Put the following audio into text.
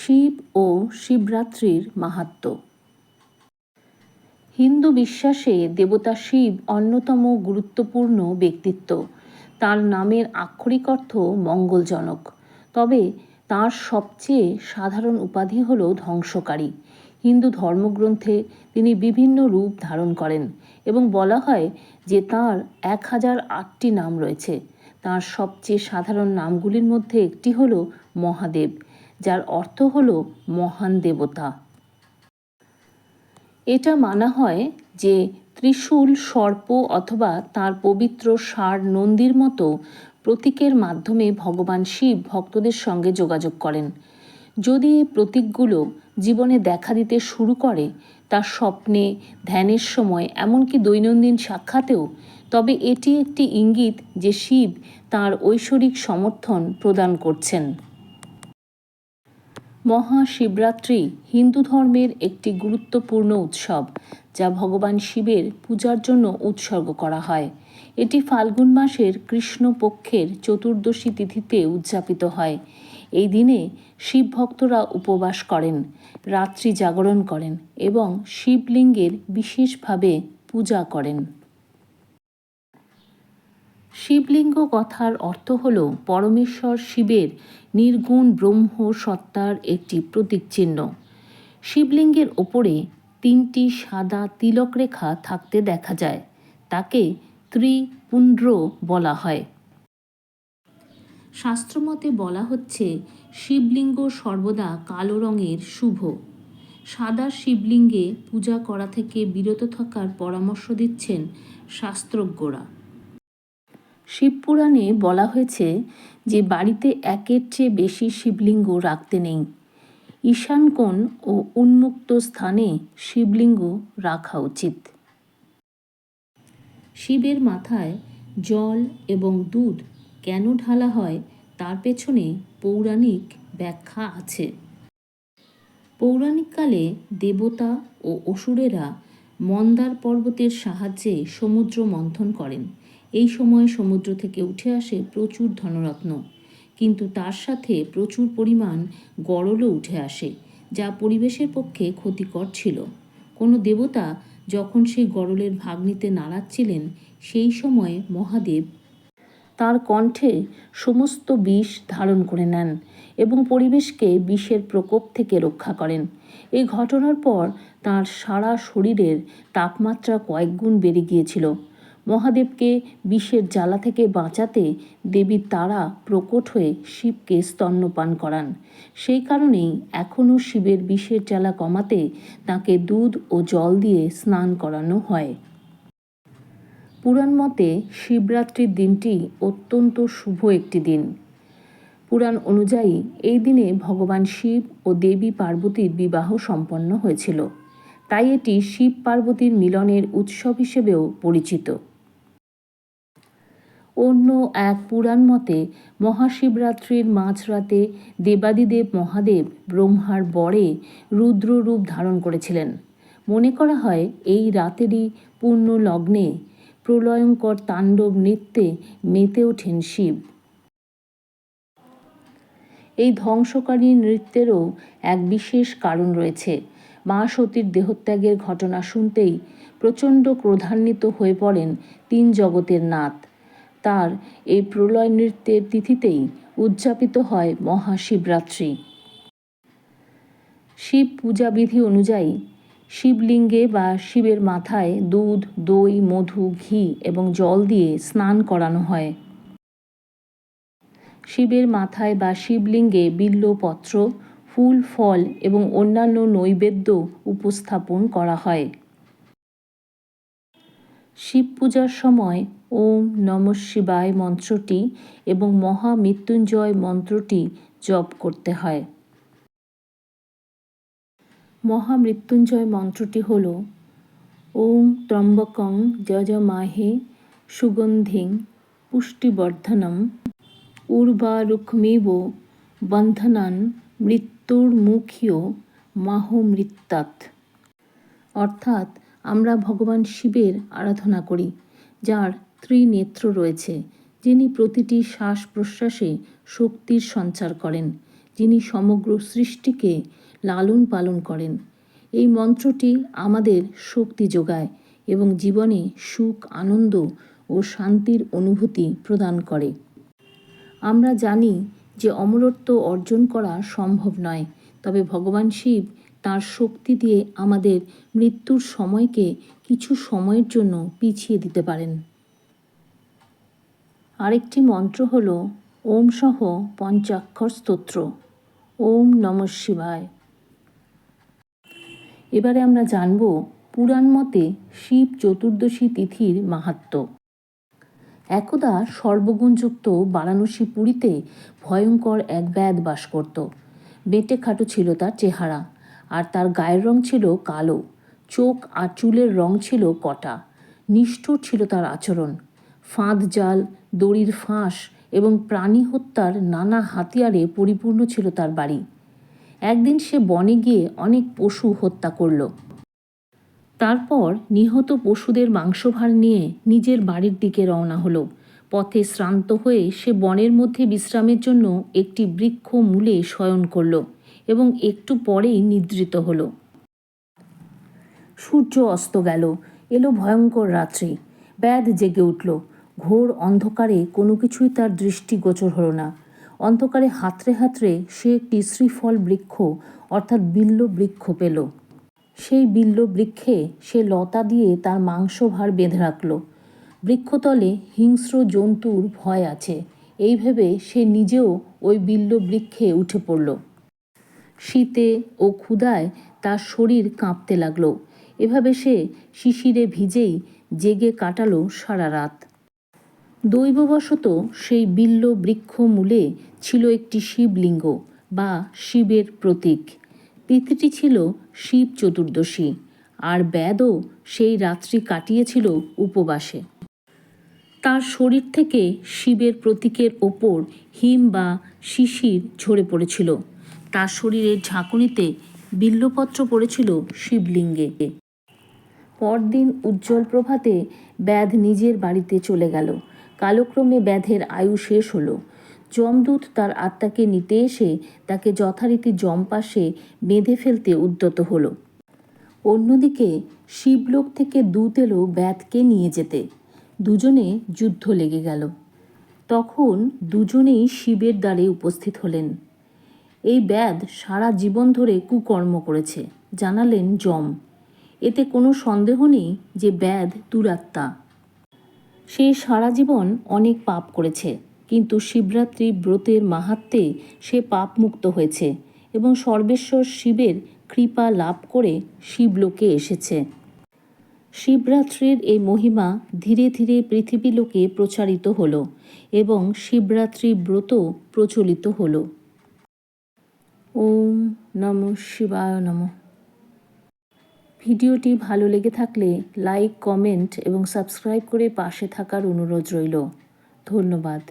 শিব ও শিবরাত্রির মাহাত্ম্য হিন্দু বিশ্বাসে দেবতা শিব অন্যতম গুরুত্বপূর্ণ ব্যক্তিত্ব। তার নামের আক্ষরিক অর্থ মঙ্গলজনক। তবে তার সবচেয়ে সাধারণ উপাধি হল ধ্বংসকারী। হিন্দু ধর্মগ্রন্থে তিনি বিভিন্ন রূপ ধারণ করেন এবং বলা হয় যে তার এক হাজার আটটি নাম রয়েছে। তার সবচেয়ে সাধারণ নামগুলির মধ্যে একটি হল মহাদেব। যার অর্থ হল মহান দেবতা। এটা মানা হয় যে ত্রিশূল সর্প অথবা তার পবিত্র ষাঁড় নন্দীর মতো প্রতীকের মাধ্যমে ভগবান শিব ভক্তদের সঙ্গে যোগাযোগ করেন। যদি এই প্রতীকগুলো জীবনে দেখা দিতে শুরু করে তার স্বপ্নে, ধ্যানের সময়, এমনকি দৈনন্দিন সাক্ষাতেও, তবে এটি একটি ইঙ্গিত যে শিব তার ঐশ্বরিক সমর্থন প্রদান করছেন। মহাশিবরাত্রি হিন্দু ধর্মের একটি গুরুত্বপূর্ণ উৎসব, যা ভগবান শিবের পূজার জন্য উৎসর্গ করা হয়। এটি ফাল্গুন মাসের কৃষ্ণপক্ষের চতুর্দশী তিথিতে উদযাপিত হয়। এই দিনে শিব ভক্তরা উপবাস করেন, রাত্রি জাগরণ করেন এবং শিবলিঙ্গের বিশেষভাবে পূজা করেন। শিবলিঙ্গ কথার অর্থ হল পরমেশ্বর শিবের নির্গুণ ব্রহ্ম সত্তার একটি প্রতীক চিহ্ন। শিবলিঙ্গের ওপরে তিনটি সাদা তিলক রেখা থাকতে দেখা যায়, তাকে ত্রিপুণ্ড্র বলা হয়। শাস্ত্রমতে বলা হচ্ছে, শিবলিঙ্গ সর্বদা কালো রঙের, শুভ। সাদা শিবলিঙ্গে পূজা করা থেকে বিরত থাকার পরামর্শ দিচ্ছেন শাস্ত্রজ্ঞরা। শিবপুরাণে বলা হয়েছে যে বাড়িতে একের চেয়ে বেশি শিবলিঙ্গ রাখতে নেই। ঈশান কোণ ও উন্মুক্ত স্থানে শিবলিঙ্গ রাখা উচিত। শিবের মাথায় জল এবং দুধ কেন ঢালা হয় তার পেছনে পৌরাণিক ব্যাখ্যা আছে। পৌরাণিককালে দেবতা ও অসুরেরা মন্দার পর্বতের সাহায্যে সমুদ্র মন্থন করেন। এই সময় সমুদ্র থেকে উঠে আসে প্রচুর ধনরত্ন। কিন্তু তার সাথে প্রচুর পরিমাণ গরলও উঠে আসে, যা পরিবেশের পক্ষে ক্ষতিকর ছিল। কোনো দেবতা যখন সেই গরলের ভাগ নিতে নাড়াচ্ছিলেন, সেই সময়ে মহাদেব তার কণ্ঠে সমস্ত বিষ ধারণ করে নেন এবং পরিবেশকে বিষের প্রকোপ থেকে রক্ষা করেন। এই ঘটনার পর তার সারা শরীরের তাপমাত্রা কয়েকগুণ বেড়ে গিয়েছিল। মহাদেবকে বিষের জ্বালা থেকে বাঁচাতে দেবী তারা প্রকট হয়ে শিবকে স্তন্যপান করান। সেই কারণেই এখনও শিবের বিষের জ্বালা কমাতে তাকে দুধ ও জল দিয়ে স্নান করানো হয়। পুরাণ মতে শিবরাত্রির দিনটি অত্যন্ত শুভ একটি দিন। পুরাণ অনুযায়ী এই দিনে ভগবান শিব ও দেবী পার্বতীর বিবাহ সম্পন্ন হয়েছিল। তাই এটি শিব পার্বতীর মিলনের উৎসব হিসেবেও পরিচিত। অন্য এক পুরাণ মতে, মহাশিবরাত্রির মাঝরাতে দেবাদিদেব মহাদেব ব্রহ্মার বরে রুদ্র রূপ ধারণ করেছিলেন। মনে করা হয়, এই রাতেরই পূর্ণ লগ্নে প্রলয়ঙ্কর তাণ্ডব নৃত্যে মেতে ওঠেন শিব। এই ধ্বংসকারী নৃত্যেরও এক বিশেষ কারণ রয়েছে। মা সতীর দেহত্যাগের ঘটনা শুনতেই প্রচণ্ড ক্রোধান্বিত হয়ে পড়েন তিন জগতের নাথ। তার এই প্রলয় নৃত্যের তিথিতেই উদযাপিত হয় মহাশিবরাত্রি। শিব পূজা বিধি অনুযায়ী শিবলিঙ্গে বা শিবের মাথায় দুধ, দই, মধু, ঘি এবং জল দিয়ে স্নান করানো হয়। শিবের মাথায় বা শিবলিঙ্গে বিল্লপত্র, ফুল, ফল এবং অন্যান্য নৈবেদ্য উপস্থাপন করা হয়। শিব পূজার সময় ওম নম শিবায় মন্ত্রটি এবং মহামৃত্যুঞ্জয় মন্ত্রটি জপ করতে হয়। মহামৃত্যুঞ্জয় মন্ত্রটি হল, ওম ত্রম্বকং যজমাহে সুগন্ধিং পুষ্টিবর্ধনম উর্বারুক্মিব বন্ধনান মৃত্যুর মৃত্যুর্মুখীয় মাহমৃত্যাৎ অর্থাৎ আমরা ভগবান শিবের আরাধনা করি, যার ত্রিনেত্র রয়েছে, যিনি প্রতিটি শ্বাস প্রশ্বাসে শক্তির সঞ্চার করেন, যিনি সমগ্র সৃষ্টিকে লালন পালন করেন। এই মন্ত্রটি আমাদের শক্তি যোগায় এবং জীবনে সুখ, আনন্দ ও শান্তির অনুভূতি প্রদান করে। আমরা জানি যে অমরত্ব অর্জন করা সম্ভব নয়। তবে ভগবান শিব তার শক্তি দিয়ে আমাদের মৃত্যুর সময়কে কিছু সময়ের জন্য পিছিয়ে দিতে পারেন। আরেকটি মন্ত্র হল, ওম সহ পঞ্চাক্ষর স্তোত্র। ওম নম শিবায়। এবারে আমরা জানব, পুরাণ মতে শিব চতুর্দশী তিথির মাহাত্ম্য একদা সর্বগুণযুক্ত বারাণসী পুরীতে ভয়ঙ্কর এক ব্যাদ বাস করত। বেটে খাটো ছিল তার চেহারা, আর তার গায়ের রং ছিল কালো। চোখ আর চুলের রং ছিল কটা। নিষ্ঠুর ছিল তার আচরণ। ফাঁদ জাল, দড়ির ফাঁস এবং প্রাণী হত্যার নানা হাতিয়ারে পরিপূর্ণ ছিল তার বাড়ি। একদিন সে বনে গিয়ে অনেক পশু হত্যা করল। তারপর নিহত পশুদের মাংসভার নিয়ে নিজের বাড়ির দিকে রওনা হলো। পথে শ্রান্ত হয়ে সে বনের মধ্যে বিশ্রামের জন্য একটি বৃক্ষ মূলে শয়ন করল এবং একটু পরেই নিদ্রিত হলো। সূর্য অস্ত গেল, এলো ভয়ঙ্কর রাত্রি। ব্যাধ জেগে উঠল। ঘোর অন্ধকারে কোনো কিছুই তার দৃষ্টিগোচর হলো না। অন্ধকারে হাতড়ে হাতড়ে সে একটি শ্রীফল বৃক্ষ, অর্থাৎ বিল্ল বৃক্ষ পেল। সেই বিল্ল বৃক্ষে সে লতা দিয়ে তার মাংস ভার বেঁধে রাখল। বৃক্ষতলে হিংস্র জন্তুর ভয় আছে। এই ভেবে সে নিজেও ওই বিল্ল বৃক্ষে উঠে পড়ল। শীতে ও ক্ষুধায় তার শরীর কাঁপতে লাগল। এভাবে সে শিশিরে ভিজেই জেগে কাটালো সারা রাত। দৈববশত সেই বিল্ল বৃক্ষ মূলে ছিল একটি শিবলিঙ্গ বা শিবের প্রতীক। তিথিটি ছিল শিব চতুর্দশী, আর ব্যাদও সেই রাত্রি কাটিয়েছিল উপবাসে। তার শরীর থেকে শিবের প্রতীকের ওপর হিম বা শিশির ঝরে পড়েছিল। তার শরীরের ঝাঁকুনিতে বিল্লপত্র পড়েছিল শিবলিঙ্গে। পরদিন উজ্জ্বল প্রভাতে ব্যাধ নিজের বাড়িতে চলে গেল। কালক্রমে ব্যাধের আয়ু শেষ হলো। যমদূত তার আত্মাকে নিতে এসে তাকে যথারীতি যমপাশে বেঁধে ফেলতে উদ্যত হল। অন্যদিকে শিবলোক থেকে দূত এলো ব্যাধকে নিয়ে যেতে। দুজনে যুদ্ধ লেগে গেল। তখন দুজনেই শিবের দ্বারে উপস্থিত হলেন। এই ব্যাধ সারা জীবন ধরে কুকর্ম করেছে, জানালেন যম। এতে কোনো সন্দেহ নেই যে ব্যাধ দুরাত্মা। সে সারা জীবন অনেক পাপ করেছে। কিন্তু শিবরাত্রি ব্রতের মাহাত্মে সে পাপমুক্ত হয়েছে এবং সর্বেশ্বর শিবের কৃপা লাভ করে শিবলোকে এসেছে। শিবরাত্রির এই মহিমা ধীরে ধীরে পৃথিবী লোকে প্রচারিত হল এবং শিবরাত্রি ব্রত প্রচলিত হলো। ওম নম শিবায় নম। ভিডিওটি ভালো লেগে থাকলে লাইক, কমেন্ট এবং সাবস্ক্রাইব করে পাশে থাকার অনুরোধ রইল। ধন্যবাদ।